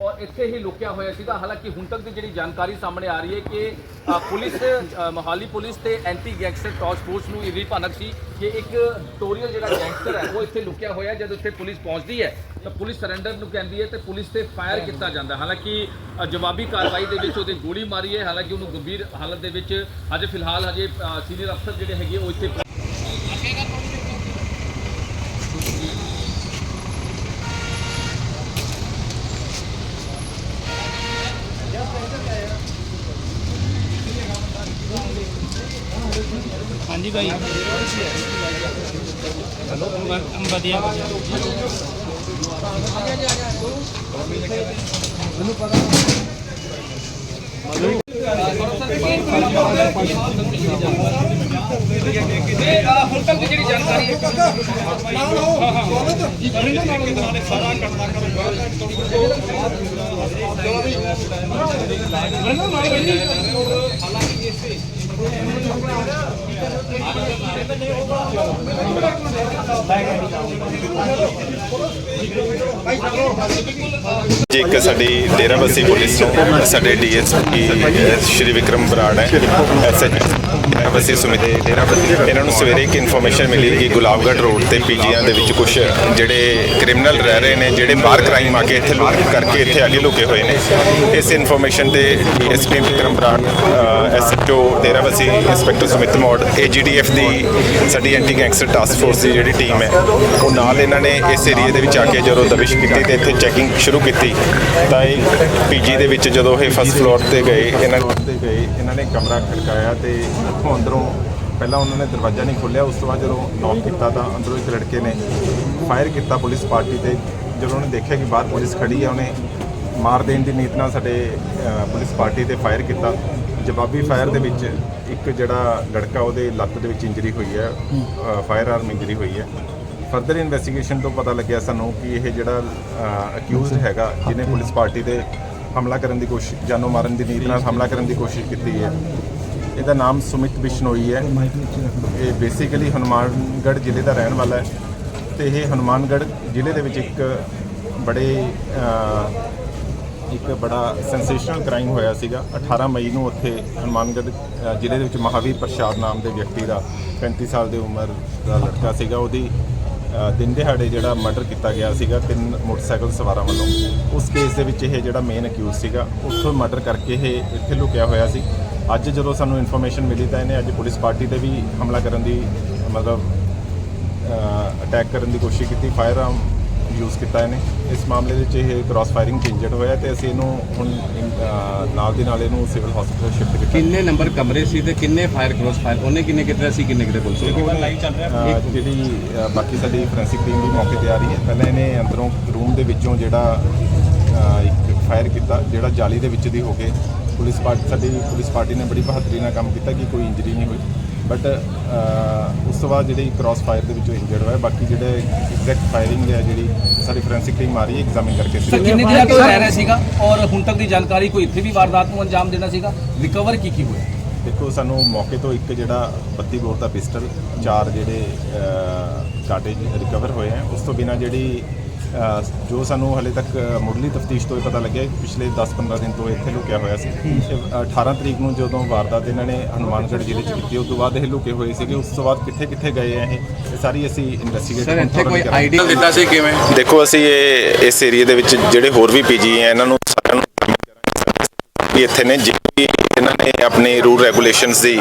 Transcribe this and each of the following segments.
ਔਰ ਇੱਥੇ ਹੀ ਲੁਕਿਆ ਹੋਇਆ ਸੀਗਾ। ਹਾਲਾਂਕਿ ਹੁਣ ਤੱਕ ਦੀ ਜਿਹੜੀ ਜਾਣਕਾਰੀ ਸਾਹਮਣੇ ਆ ਰਹੀ ਹੈ ਕਿ ਅ, ਪੁਲਿਸ ਅ, ਮੋਹਾਲੀ ਪੁਲਿਸ ਤੇ ਐਂਟੀ ਗੈਂਗਸਟਰ ਟਾਸਕ ਫੋਰਸ ਨੂੰ ਇਹ ਵੀ ਭਨਕ ਸੀ ਕਿ ਇੱਕ ਟੋਰੀਅਲ ਜਿਹੜਾ ਗੈਂਗਸਟਰ ਹੈ ਉਹ ਇੱਥੇ ਲੁਕਿਆ ਹੋਇਆ ਜਦ ਉੱਥੇ ਪੁਲਿਸ ਪਹੁੰਚਦੀ ਹੈ ਤਾਂ ਪੁਲਿਸ ਸਰੈਂਡਰ ਨੂੰ ਕਹਿੰਦੀ ਹੈ ਤੇ ਪੁਲਿਸ ਤੇ ਫਾਇਰ ਕੀਤਾ ਜਾਂਦਾ ਹਾਲਾਂਕਿ ਅ, ਜਵਾਬੀ ਕਾਰਵਾਈ ਦੇ ਵਿੱਚ ਉਹਦੇ ਗੋਲੀ ਮਾਰੀ ਹੈ। ਹਾਲਾਂਕਿ ਉਹਨੂੰ ਗੰਭੀਰ ਹਾਲਤ ਦੇ ਵਿੱਚ ਅਜੇ ਫਿਲਹਾਲ ਹਜੇ ਸੀਨੀਅਰ ਅਫਸਰ ਜਿਹੜੇ ਹੈਗੇ ਉਹ ਇੱਥੇ ਹਾਂਜੀ ਭਾਈ। ਵਧੀਆ ਵਧੀਆ। ਹੁਣ ਤੱਕ ਜਿਹੜੀ ਜਾਣਕਾਰੀ ਹੈ। ਜੀ ਜੀ ਇੱਕ ਸਾਡੀ ਡੇਰਾਬੱਸੀ ਪੁਲਿਸ ਤੋਂ ਸਾਡੇ ਡੀਐਸਪੀ ਸ਼੍ਰੀ ਵਿਕਰਮ ਬਰਾੜ ਹੈ ਐਸਐਚ ਡੇਰਾਬੱਸੀ ਸਮਿਤੀ ਡੇਰਾਬੱਸੀ ਇਹਨਾਂ ਨੂੰ ਸਵੇਰੇ ਇੱਕ ਇਨਫੋਰਮੇਸ਼ਨ ਮਿਲੀ ਕਿ ਗੁਲਾਬਗੜ੍ਹ ਰੋਡ ਤੇ ਪੀਜੀਆਂ ਦੇ ਵਿੱਚ ਕੁਝ ਜਿਹੜੇ ਕ੍ਰਿਮੀਨਲ ਰਹਿ ਰਹੇ ਨੇ, ਜਿਹੜੇ ਬਾਹਰ ਕ੍ਰਾਈਮ ਆ ਕੇ ਇੱਥੇ ਲੁਕ ਕਰਕੇ ਇੱਥੇ ਆ ਲੁਕੇ ਹੋਏ ਨੇ। ਇਸ ਇਨਫੋਰਮੇਸ਼ਨ ਤੇ DSP Vikram Brar SHO Derabassi inspector Sumit Mor AGTF ਦੀ ਸਾਡੀ ਐਂਟੀ ਗੈਂਗਸਟਰ ਟਾਸਕ ਫੋਰਸ ਦੀ ਜਿਹੜੀ ਟੀਮ ਹੈ, ਉਹ ਨਾਲ ਇਹਨਾਂ ਨੇ ਇਸ ਏਰੀਆ ਦੇ ਵਿੱਚ ਆ ਕੇ ਜਦੋਂ ਦਬਿਸ਼ ਕੀਤੀ ਤੇ ਇੱਥੇ ਚੈਕਿੰਗ ਸ਼ੁਰੂ ਕੀਤੀ, ਤਾਂ ਇਹ ਪੀਜੀ ਦੇ ਵਿੱਚ ਜਦੋਂ ਇਹ ਫਸਟ ਫਲੋਰ ਤੇ ਗਏ, ਇਹਨਾਂ ਤੇ ਗਏ ਇਹਨਾਂ ਨੇ ਕਮਰਾ ਖੜਕਾਇਆ ਤੇ ਉੱਥੋਂ ਅੰਦਰੋਂ ਪਹਿਲਾਂ ਉਹਨਾਂ ਨੇ ਦਰਵਾਜ਼ਾ ਨਹੀਂ ਖੋਲ੍ਹਿਆ, ਉਸ ਤੋਂ ਬਾਅਦ ਜਦੋਂ ਨੌਕ ਕੀਤਾ ਤਾਂ ਅੰਦਰੋਂ ਇੱਕ ਲੜਕੇ ਨੇ ਫਾਇਰ ਕੀਤਾ ਪੁਲਿਸ ਪਾਰਟੀ ਤੇ। ਜਦੋਂ ਉਹਨੇ ਦੇਖਿਆ ਕਿ ਬਾਹਰ ਪੁਲਿਸ ਖੜੀ ਹੈ ਉਹਨੇ ਮਾਰ ਦੇਣ ਦੀ ਨੀਤ ਨਾਲ ਸਾਡੇ ਪੁਲਿਸ ਪਾਰਟੀ ਤੇ ਫਾਇਰ ਕੀਤਾ। ਜਵਾਬੀ ਫਾਇਰ ਦੇ ਵਿੱਚ ਇੱਕ ਜਿਹੜਾ ਲੜਕਾ ਉਹਦੇ ਲੱਤ ਦੇ ਵਿੱਚ ਇੰਜਰੀ ਹੋਈ ਹੈ ਫਾਇਰ ਆਰਮ ਇੰਜਰੀ ਹੋਈ ਹੈ। ਫਰਦਰ ਇਨਵੈਸਟੀਗੇਸ਼ਨ ਤੋਂ ਪਤਾ ਲੱਗਿਆ ਸਾਨੂੰ ਕਿ ਇਹ ਜਿਹੜਾ ਅਕਿਊਜ਼ਡ ਹੈਗਾ, ਜਿਹਨੇ ਪੁਲਿਸ ਪਾਰਟੀ ਤੇ ਹਮਲਾ ਕਰਨ ਦੀ ਕੋਸ਼ਿਸ਼, ਜਾਨੋਂ ਮਾਰਨ ਦੀ ਨੀਤ ਨਾਲ ਹਮਲਾ ਕਰਨ ਦੀ ਕੋਸ਼ਿਸ਼ ਕੀਤੀ ਹੈ। ਇਹਦਾ ਨਾਮ ਸੁਮਿਤ ਬਿਸ਼ਨੋਈ ਹੈ। ਇਹ ਬੇਸਿਕਲੀ ਹਨੂਮਾਨਗੜ੍ਹ ਜ਼ਿਲ੍ਹੇ ਦਾ ਰਹਿਣ ਵਾਲਾ ਹੈ। ਤੇ ਇਹ ਹਨੂਮਾਨਗੜ੍ਹ ਜ਼ਿਲ੍ਹੇ ਦੇ ਵਿੱਚ ਇੱਕ ਬੜੇ ਇੱਕ ਬੜਾ ਸੈਂਸੇਸ਼ਨਲ ਕ੍ਰਾਈਮ ਹੋਇਆ ਸੀਗਾ। 18 ਮਈ ਨੂੰ ਉੱਥੇ ਹਨੂਮਾਨਗੜ੍ਹ ਜ਼ਿਲ੍ਹੇ ਦੇ ਵਿੱਚ ਮਹਾਵੀਰ ਪ੍ਰਸ਼ਾਦ ਨਾਮ ਦੇ ਵਿਅਕਤੀ ਦਾ 35 ਸਾਲ ਦੀ ਉਮਰ ਦਾ ਲੜਕਾ ਸੀਗਾ। ਉਹਦੀ ਦਿਨ ਦਿਹਾੜੇ ਜਿਹੜਾ ਮਰਡਰ ਕੀਤਾ ਗਿਆ ਸੀਗਾ, ਤਿੰਨ ਮੋਟਰਸਾਈਕਲ ਸਵਾਰਾਂ ਵੱਲੋਂ। ਉਸ ਕੇਸ ਦੇ ਵਿੱਚ ਇਹ ਜਿਹੜਾ ਮੇਨ ਅਕਿਊਜ਼ ਸੀਗਾ ਉੱਥੋਂ ਮਰਡਰ ਕਰਕੇ ਇਹ ਇੱਥੇ ਲੁਕਿਆ ਹੋਇਆ ਸੀ। ਅੱਜ ਜਦੋਂ ਸਾਨੂੰ ਇਨਫੋਰਮੇਸ਼ਨ ਮਿਲੀ ਤਾਂ ਇਹਨੇ ਅੱਜ ਪੁਲਿਸ ਪਾਰਟੀ ਤੇ ਵੀ ਹਮਲਾ ਕਰਨ ਦੀ ਮਤਲਬ ਅਟੈਕ ਕਰਨ ਦੀ ਕੋਸ਼ਿਸ਼ ਕੀਤੀ ਫਾਇਰ ਆਰਮ ਯੂਜ਼ ਕੀਤਾ ਇਹਨੇ। ਇਸ ਮਾਮਲੇ ਦੇ ਵਿੱਚ ਇਹ ਕ੍ਰਾਸ ਫਾਇਰਿੰਗ ਇੰਜਰਡ ਹੋਇਆ ਤੇ ਅਸੀਂ ਇਹਨੂੰ ਹੁਣ ਨਾਲ ਦੀ ਨਾਲ ਇਹਨੂੰ ਸਿਵਲ ਹਸਪੀਟਲ ਸ਼ਿਫਟ ਕੀਤਾ। ਕਿੰਨੇ ਨੰਬਰ ਕਮਰੇ ਸੀ ਤੇ ਕਿੰਨੇ ਫਾਇਰ ਕ੍ਰੋਸ ਫਾਇਰ ਉਹਨੇ ਕਿੰਨੇ ਕਿਤੇ ਸੀ ਕਿੰਨੇ ਕਿਤੇ ਪੁਲਿਸ ਅਹ, ਜਿਹੜੀ ਅਹ, ਬਾਕੀ ਸਾਡੀ ਫੋਰੈਂਸਿਕ ਟੀਮ ਵੀ ਮੌਕੇ ਤੇ ਆ ਰਹੀ ਹੈ। ਪਹਿਲਾਂ ਇਹਨੇ ਅੰਦਰੋਂ ਰੂਮ ਦੇ ਵਿੱਚੋਂ ਜਿਹੜਾ ਇੱਕ ਫਾਇਰ ਕੀਤਾ ਜਿਹੜਾ ਜਾਲੀ ਦੇ ਵਿੱਚ ਦੀ ਹੋ ਕੇ ਪੁਲਿਸ ਪਾਰਟੀ ਸਾਡੀ ਪੁਲਿਸ ਪਾਰਟੀ ਨੇ ਬੜੀ ਬਹਾਦਰੀ ਨਾਲ ਕੰਮ ਕੀਤਾ ਕਿ ਕੋਈ ਇੰਜਰੀ ਨਹੀਂ ਹੋਈ। ਬਟ ਉਸ ਤੋਂ ਬਾਅਦ ਜਿਹੜੀ ਕ੍ਰਾਸ ਫਾਇਰ ਦੇ ਵਿੱਚੋਂ ਇੰਜਰਡ ਹੋਇਆ ਬਾਕੀ ਜਿਹੜੇ ਐਗਜ਼ੈਕਟ ਫਾਇਰਿੰਗ ਹੈ ਜਿਹੜੀ ਸਾਡੀ ਫੋਰੈਂਸਿਕ ਟੀਮ ਆ ਰਹੀ ਹੈ ਐਗਜ਼ਾਮਿਨ ਕਰਕੇ ਸਰ ਕਿੰਨੇ ਦਿਨਾਂ ਤੋਂ ਰਹਿ ਰਿਹਾ ਸੀਗਾ? ਔਰ ਹੁਣ ਤੱਕ ਦੀ ਜਾਣਕਾਰੀ ਕੋਈ ਇੱਥੇ ਵੀ ਵਾਰਦਾਤ ਨੂੰ ਅੰਜਾਮ ਦੇਣਾ ਸੀਗਾ? ਰਿਕਵਰ ਕੀ ਕੀ ਹੋਇਆ? ਦੇਖੋ ਸਾਨੂੰ ਮੌਕੇ ਤੋਂ ਇੱਕ ਜਿਹੜਾ 32 ਬੋਰ ਦਾ ਪਿਸਟਲ ਚਾਰ ਜਿਹੜੇ ਕਾਟੇਜ ਰਿਕਵਰ ਹੋਏ ਹੈ ਉਸ ਤੋਂ ਬਿਨਾ ਜਿਹੜੀ ਜੋ ਸਾਨੂੰ ਹਲੇ ਤੱਕ ਮੁੱਢਲੀ ਤਫਤੀਸ਼ ਤੋਂ ਇਹ ਪਤਾ ਲੱਗਿਆ ਕਿ ਪਿਛਲੇ 10-15 ਦਿਨ ਤੋਂ ਇੱਥੇ ਲੁਕਿਆ ਹੋਇਆ ਸੀ। ਇਹ, ਅਹ, 18 ਤਰੀਕ ਨੂੰ ਜਦੋਂ ਵਾਰਦਾਤ ਇਹਨਾਂ ਨੇ ਹਨੂਮਾਨਗੜ੍ਹ ਜ਼ਿਲ੍ਹੇ 'ਚ ਕੀਤੀ ਉਸ ਤੋਂ ਬਾਅਦ ਇਹ ਲੁਕੇ ਹੋਏ ਸੀਗੇ। ਉਸ ਤੋਂ ਬਾਅਦ ਕਿੱਥੇ ਕਿੱਥੇ ਗਏ ਆ ਇਹ ਇਹ ਸਾਰੀ ਅਸੀਂ ਇਨਵੈਸਟੀਗੇਟ ਸਰ ਇੱਥੇ ਕੋਈ ਆਈਡੀ ਦਿੱਤਾ ਸੀ ਕਿਵੇਂ? ਦੇਖੋ ਅਸੀਂ ਇਹ ਇਸ ਏਰੀਆ ਦੇ ਵਿੱਚ ਜਿਹੜੇ ਹੋਰ ਵੀ ਪੀਜੀ ਹੈ ਇਹਨਾਂ ਨੂੰ ਸਾਰਿਆਂ ਨੂੰ ਵੀ ਇੱਥੇ ਨੇ ਜੇ ਵੀ ਇਹਨਾਂ ਨੇ ਆਪਣੇ ਰੂਲ ਰੈਗੂਲੇਸ਼ਨਸ ਦੀ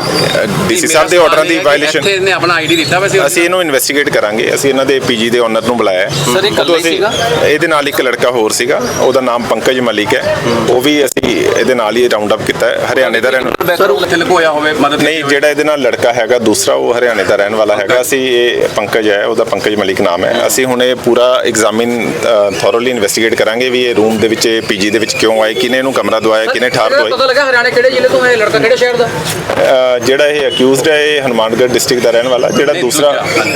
ਡੀਸੀ ਸਾਹਿਬ ਦੇ ਆਰਡਰਾਂ ਦੀ ਵਾਇਲੇਸ਼ਨ ਇੱਥੇ ਇਹਨੇ ਆਪਣਾ ਆਈਡੀ ਦਿੱਤਾ ਵੈਸੇ ਅਸੀਂ ਇਹਨੂੰ ਇਨਵੈਸਟੀਗੇਟ ਕਰਾਂਗੇ। ਅਸੀਂ ਇਹਨਾਂ ਦੇ ਪੀਜੀ ਦੇ ਓਨਰ ਨੂੰ ਬੁਲਾਇਆ ਹੈ। Sir, ਇਹ ਸੀਗਾ? ਇਹਦੇ ਨਾਲ ਇੱਕ ਲੜਕਾ ਹੋਰ ਸੀਗਾ। ਉਹਦਾ ਨਾਮ ਪੰਕਜ ਮਲਿਕ ਹੈ। ਉਹ ਵੀ ਅਸੀਂ ਇਹਦੇ ਨਾਲ ਹੀ ਰਾਉਂਡ ਅਪ ਕੀਤਾ ਹੈ। ਹਰਿਆਣੇ ਦਾ ਰਹਿਣ ਸਰ ਉਹ ਕਿੱਥੇ ਲੁਕੋਇਆ ਹੋਵੇ ਮਦਦ ਨਹੀਂ ਜਿਹੜਾ ਇਹਦੇ ਨਾਲ ਲੜਕਾ ਹੈਗਾ ਦੂਸਰਾ ਉਹ ਹਰਿਆਣੇ ਦਾ ਰਹਿਣ ਵਾਲਾ ਹੈਗਾ। ਅਸੀਂ ਇਹ ਪੰਕਜ ਹੈ ਉਹਦਾ ਪੰਕਜ ਮਲਿਕ ਨਾਮ ਹੈ। ਅਸੀਂ ਹੁਣ ਇਹ ਪੂਰਾ ਐਗਜ਼ਾਮਿਨ ਥੋਰੋਲੀ ਇਨਵੈਸਟੀਗੇਟ ਕਰਾਂਗੇ ਵੀ ਇਹ ਰੂਮ ਦੇ ਵਿੱਚ ਪੀਜੀ ਦੇ ਵਿੱਚ ਕਿਉਂ ਆਏ ਕਿਨੇ ਇਹਨੂੰ ਕਮਰਾ ਦਵਾਇਆ ਕਿਨੇ ਠਾਰ ਦਵਾਈ। ਪਤਾ ਲੱਗਾ ਹਰਿਆਣਾ ਕਿਹੜੇ ਜ਼ਿਲ੍ਹੇ ਤੋਂ ਹੈ ਇਹ ਲੜਕਾ? ਕਿਹੜੇ ਸ਼ਹਿਰ ਦਾ? ਅਹ ਜਿਹੜਾ ਇਹ ਅਕਿਊਜ਼ਡ ਹੈ ਇਹ ਹਨੂਮਾਨਗੜ੍ਹ ਡਿਸਟ੍ਰਿਕਟ ਦਾ ਰਹਿਣ ਵਾਲਾ ਜਿਹੜਾ ਦੂਸਰਾ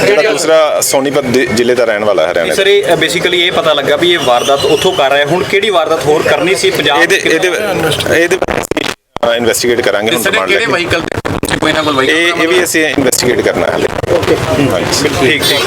ਜਿਹੜਾ ਦੂਸਰਾ ਸੋਨੀਪਤ ਦੇ ਜ਼ਿਲ੍ਹੇ ਦਾ ਰਹਿਣ ਵਾਲਾ ਹੈ ਹਰਿਆਣਾ ਸਰ ਇਹ ਬੇਸਿਕਲੀ ਇਹ ਪਤਾ ਲੱਗਾ ਵੀ ਇਹ ਵਾਰਦਾਤ ਉੱਥੋਂ ਕਰ ਰਿਹਾ ਹੁਣ ਕਿਹੜੀ ਵਾਰਦਾਤ ਹੋਰ ਕਰਨੀ ਸੀ? ਪੰਜਾਬ ਇਹਦੇ ਇਹਦੇ ਇਹਦੇ ਇਨਵੈਸਟੀਗੇਟ ਕਰਾਂਗੇ ਹੁਣ ਸਰ ਰਿਮਾਂਡ ਕਿਹੜੇ ਲੈ ਕੇ ਵਹੀਕਲ ਤੇ ਕੋਈ ਨਾ ਕੋਈ ਇਹ ਵਹੀਕਲ ਇਹ ਵੀ ਅਸੀਂ ਇਨਵੈਸਟੀਗੇਟ ਕਰਨਾ ਹੈ ਓਕੇ। ਠੀਕ ਠੀਕ।